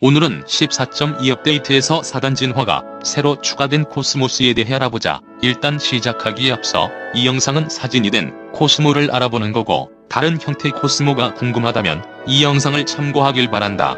오늘은 14.2 업데이트에서 4단 진화가 새로 추가된 코스모스에 대해 알아보자. 일단 시작하기에 앞서 이 영상은 사진이 된 코스모를 알아보는 거고 다른 형태 코스모가 궁금하다면 이 영상을 참고하길 바란다.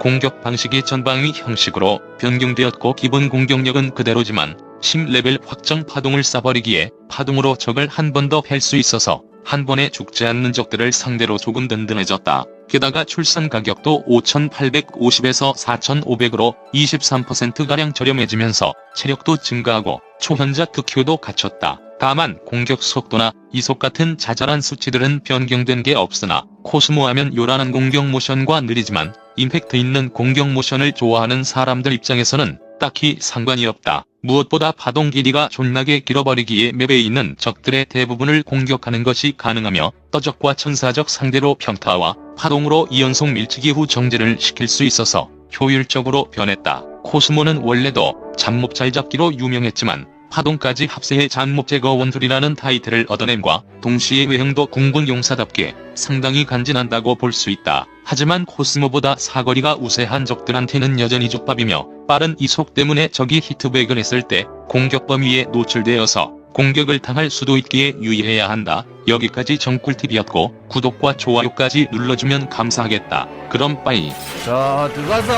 공격 방식이 전방위 형식으로 변경되었고 기본 공격력은 그대로지만 10레벨 확정 파동을 쏴버리기에 파동으로 적을 한 번 더 팰 수 있어서 한 번에 죽지 않는 적들을 상대로 조금 든든해졌다. 게다가 출산 가격도 5,850에서 4,500으로 23%가량 저렴해지면서 체력도 증가하고 초현자 특효도 갖췄다. 다만 공격 속도나 이속 같은 자잘한 수치들은 변경된 게 없으나 코스모 하면 요란한 공격 모션과 느리지만 임팩트 있는 공격 모션을 좋아하는 사람들 입장에서는 딱히 상관이 없다. 무엇보다 파동 길이가 존나게 길어버리기에 맵에 있는 적들의 대부분을 공격하는 것이 가능하며 떠적과 천사적 상대로 평타와 파동으로 2연속 밀치기 후 정제를 시킬 수 있어서 효율적으로 변했다. 코스모는 원래도 잡몹 잘 잡기로 유명했지만 파동까지 합세해 잡몹 제거 원툴이라는 타이틀을 얻어냄과 동시에 외형도 궁극 용사답게 상당히 간지난다고 볼 수 있다. 하지만 코스모보다 사거리가 우세한 적들한테는 여전히 족밥이며 빠른 이속 때문에 적이 히트백을 했을 때 공격 범위에 노출되어서 공격을 당할 수도 있기에 유의해야 한다. 여기까지 정꿀팁이었고 구독과 좋아요까지 눌러주면 감사하겠다. 그럼 빠이. 자 들어가서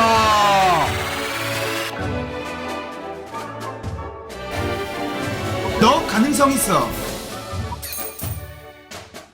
너 가능성 있어.